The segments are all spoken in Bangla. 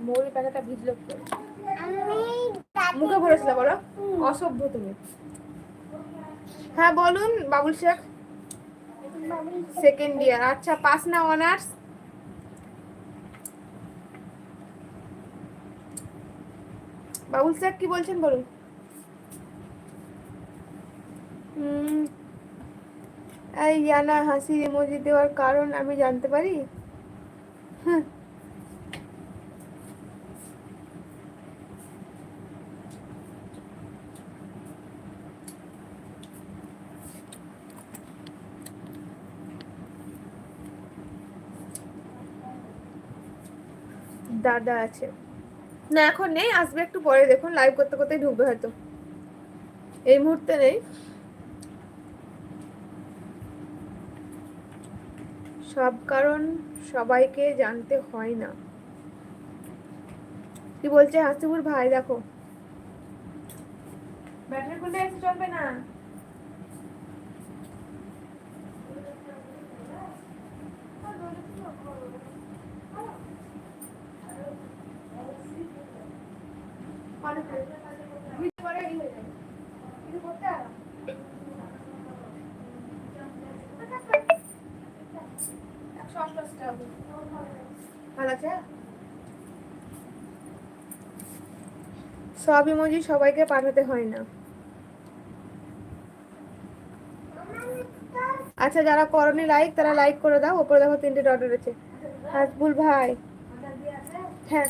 মৌরি ভিজলো দাদি- মুখে ভরেছিল বলো। অসভ্য তুমি। হ্যাঁ বলুন বাবুল শেখ। সেকেন্ড ইয়ার আচ্ছা পাস না অনার্স বাবুল শেখ কি বলছেন বলুন। হুম এই ইয়ানা হাসি ইমোজি দেওয়ার কারণ আমি জানতে পারি? হ্যাঁ দাদা আছে। না, এখন নেই, আসবে একটু পরে, দেখুন লাইভ করতে করতেই ঢুকবে হয়তো। এই মুহূর্তে নেই। সব কারণ সবাইকে জানতে হয় না। কি বলছে হাসিবুর ভাই, দেখো। ব্যাটারি এসে চলবে না? সব ইমোজি সবাইকে পাঠাতে হয় না। আচ্ছা যারা করনি লাইক তারা লাইক করে দাও। ওপরে দেখো তিনটে ডট রয়েছে। হাসবুল ভাই। হ্যাঁ।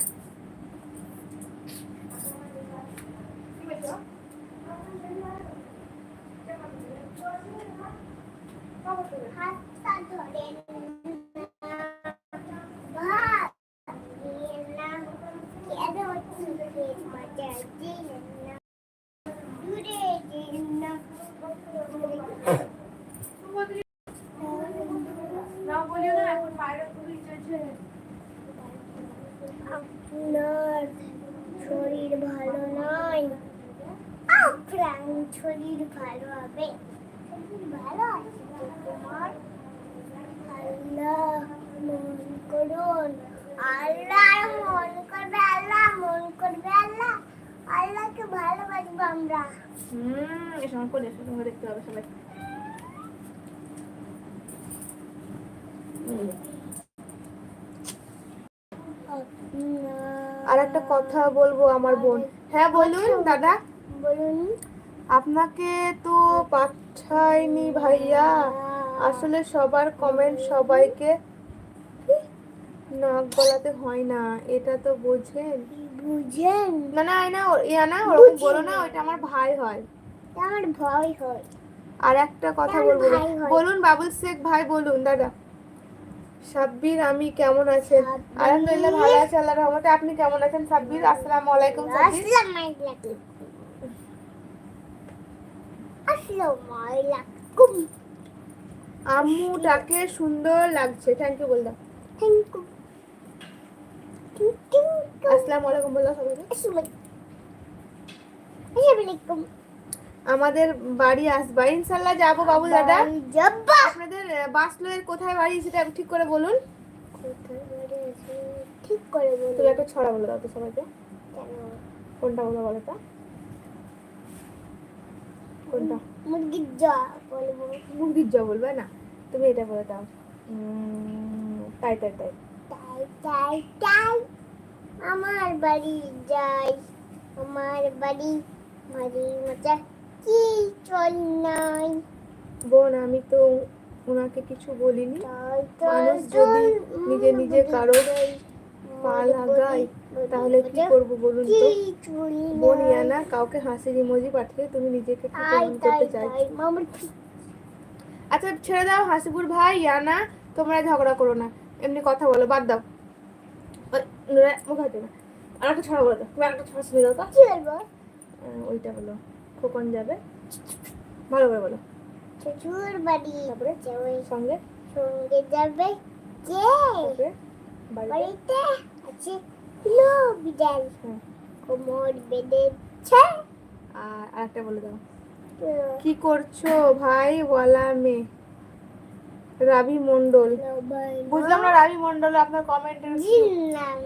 আপনার শরীর ভালো নয় আপনার শরীর ভালো হবে শরীর ভালো আছে তো তোমার আল্লাহ মন করুন আল্লাহ মন করবে আল্লাহ মন করবে আল্লাহ আল্লাহকে ভালোবাসবো আমরা হুম এ করে এসে দেখতে হবে সবাই। আর একটা কথা বলব আমার বোন। হ্যাঁ বলুন দাদা। বলুন। আপনাকে তো পাঠায়নি ভাইয়া। আসলে সবার কমেন্ট সবাইকে নাক গলাতে হয় না এটা তো বোঝেন। বুঝেন? না না না ইয়া না ওরকম বলো না ওইটা আমার ভাই হয়। আমার ভয় হয়। আর একটা কথা বলব বলুন বাবুল শেখ ভাই বলুন দাদা। সাব্বির আমি কেমন আছেন। আলহামদুলিল্লাহ ভালো আছি আল্লাহর রহমতে। আপনি কেমন আছেন সাব্বির? আসসালামু আলাইকুম সাব্বির আসসালামু আলাইকুম আসসালামু আলাইকুম আম্মুটাকে সুন্দর লাগছে। থ্যাংক ইউ বললাম থ্যাংক ইউ আসসালামু আলাইকুম বললাম সবাইকে আমাদের বাড়ি আসবা। ইনশাল্লাহ যাব বাবু দাদা। আপনাদের বাসলোয়ের কোথায় বাড়ি সেটা ঠিক করে বলুন। ঠিক করে বলুন। তুমি একটা ছড়া বলে দাও তো সবাইকে। কেন? কোনটা বলো বলো তো? কোনটা? মুরগির যা বলব মুরগির জল বলবে না? তুমি এটা বলে দাও। তাই তাই তাই। তাই তাই তাই। আমার বাড়ি যাই আমার বাড়ি বাড়ি মজা কি চল নাই। বোন আমি তো ওনাকে কিছু বলিনি। মানুষ যদি নিজে নিজে কারও পা লাগায় তাহলে কি করব বলুন তো? চুরি বোন ইয়ানা কাউকে হাসির ইমোজি পাঠিয়ে তুমি নিজেকে করতে চাইছো? আচ্ছা ছেড়ে দাও হাসিপুর ভাই ইয়ানা তোমরা ঝগড়া করো না। এমনি কথা বলো বাদ দাও। মুখ হাতে না। আর একটা ছড়া বলো তুমি একটা ছড়া শুনে দাও তো। ওইটা বলো। খোকন যাবে। ভালো করে বলো। শ্বশুর বাড়ি। তারপরে? সঙ্গে। সঙ্গে? যাবে কে? বাড়িতে? হ্যাঁ কোমর বেঁধেছে আর আরেকটা বলে দাও। কি করছ ভাই? মে রাবি মন্ডল বুঝলাম না রাবি মন্ডল আপনার জিল্লাম